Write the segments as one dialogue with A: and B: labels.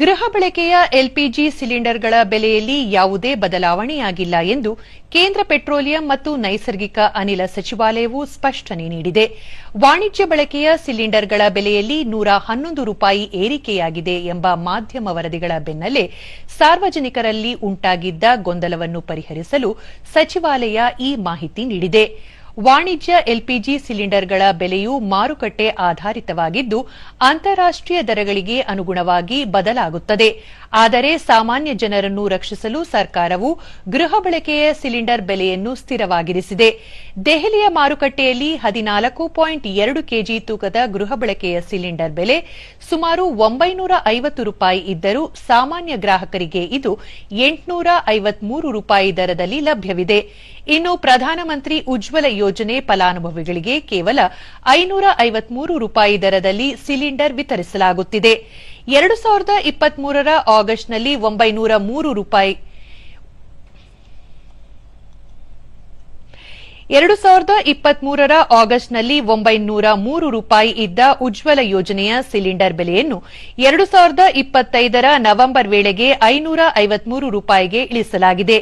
A: ಗೃಹ ಬಳಕೆಯ ಎಲ್ಪಿಜಿ ಸಿಲಿಂಡರ್ಗಳ ಬೆಲೆಯಲ್ಲಿ ಯಾವುದೇ ಬದಲಾವಣೆಯಾಗಿಲ್ಲ ಎಂದು ಕೇಂದ್ರ ಪೆಟ್ರೋಲಿಯಂ ಮತ್ತು ನೈಸರ್ಗಿಕ ಅನಿಲ ಸಚಿವಾಲಯವು ಸ್ಪಷ್ಟನೆ ನೀಡಿದೆ. ವಾಣಿಜ್ಯ ಬಳಕೆಯ ಸಿಲಿಂಡರ್ಗಳ ಬೆಲೆಯಲ್ಲಿ ನೂರ ಹನ್ನೊಂದು ರೂಪಾಯಿ ಏರಿಕೆಯಾಗಿದೆ ಎಂಬ ಮಾಧ್ಯಮ ವರದಿಗಳ ಬೆನ್ನಲ್ಲೇ ಸಾರ್ವಜನಿಕರಲ್ಲಿ ಉಂಟಾಗಿದ್ದ ಗೊಂದಲವನ್ನು ಪರಿಹರಿಸಲು ಸಚಿವಾಲಯ ಈ ಮಾಹಿತಿ ನೀಡಿದೆ. ವಾಣಿಜ್ಯ ಎಲ್ಪಿಜಿ ಸಿಲಿಂಡರ್ಗಳ ಬೆಲೆಯು ಮಾರುಕಟ್ಟೆ ಆಧಾರಿತವಾಗಿದ್ದು ಅಂತಾರಾಷ್ಟೀಯ ದರಗಳಿಗೆ ಅನುಗುಣವಾಗಿ ಬದಲಾಗುತ್ತದೆ. ಆದರೆ ಸಾಮಾನ್ಯ ಜನರನ್ನು ರಕ್ಷಿಸಲು ಸರ್ಕಾರವು ಗೃಹ ಬಳಕೆಯ ಸಿಲಿಂಡರ್ ಬೆಲೆಯನ್ನು ಸ್ಥಿರವಾಗಿರಿಸಿದೆ. ದೆಹಲಿಯ ಮಾರುಕಟ್ಟೆಯಲ್ಲಿ ಹದಿನಾಲ್ಕು ಪಾಯಿಂಟ್ ಎರಡು ಕೆಜಿ ತೂಕದ ಗೃಹ ಬಳಕೆಯ ಸಿಲಿಂಡರ್ ಬೆಲೆ ಸುಮಾರು ಒಂಬೈನೂರ ಐವತ್ತು ರೂಪಾಯಿ ಇದ್ದರೂ ಸಾಮಾನ್ಯ ಗ್ರಾಹಕರಿಗೆ ಇದು ಎಂಟುನೂರ ಐವತ್ಮೂರು ರೂಪಾಯಿ ದರದಲ್ಲಿ ಲಭ್ಯವಿದೆ. ಇನ್ನು ಪ್ರಧಾನಮಂತ್ರಿ ಉಜ್ವಲ ಯೋಜನೆ ಫಲಾನುಭವಿಗಳಿಗೆ ಕೇವಲ ಐನೂರ ಐವತ್ಮೂರು ರೂಪಾಯಿ ದರದಲ್ಲಿ ಸಿಲಿಂಡರ್ ವಿತರಿಸಲಾಗುತ್ತಿದೆ. ಎರಡು ಸಾವಿರದ ಇಪ್ಪತ್ಮೂರರ ಆಗಸ್ಟ್ನಲ್ಲಿ ಒಂಬೈನೂರ ಮೂರು ರೂಪಾಯಿ ಎರಡು ಸಾವಿರದ ಇಪ್ಪತ್ಮೂರರ ಆಗಸ್ಟ್ನಲ್ಲಿ ಒಂಬೈನೂರ ಮೂರು ರೂಪಾಯಿ ಇದ್ದ ಉಜ್ವಲ ಯೋಜನೆಯ ಸಿಲಿಂಡರ್ ಬೆಲೆಯನ್ನು ಎರಡು ಸಾವಿರದ ಇಪ್ಪತ್ತೈದರ ನವೆಂಬರ್ ವೇಳೆಗೆ ಐನೂರ ಐವತ್ಮೂರು ರೂಪಾಯಿಗೆ ಇಳಿಸಲಾಗಿದೆ.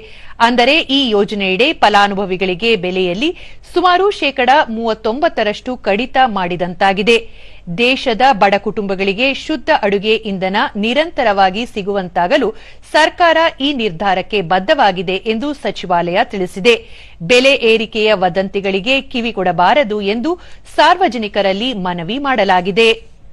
A: ಅಂದರೆ ಈ ಯೋಜನೆಯಡಿ ಫಲಾನುಭವಿಗಳಿಗೆ ಬೆಲೆಯಲ್ಲಿ ಸುಮಾರು ಶೇಕಡ ಮೂವತ್ತೊಂಬತ್ತರಷ್ಟು ಕಡಿತ ಮಾಡಿದಂತಾಗಿದೆ. ದೇಶದ ಬಡ ಕುಟುಂಬಗಳಿಗೆ ಶುದ್ಧ ಅಡುಗೆ ಇಂಧನ ನಿರಂತರವಾಗಿ ಸಿಗುವಂತಾಗಲು ಸರ್ಕಾರ ಈ ನಿರ್ಧಾರಕ್ಕೆ ಬದ್ದವಾಗಿದೆ ಎಂದು ಸಚಿವಾಲಯ ತಿಳಿಸಿದೆ. ಬೆಲೆ ಏರಿಕೆಯ ವದಂತಿಗಳಿಗೆ ಕಿವಿಗೊಡಬಾರದು ಎಂದು ಸಾರ್ವಜನಿಕರಲ್ಲಿ ಮನವಿ ಮಾಡಲಾಗಿದೆ.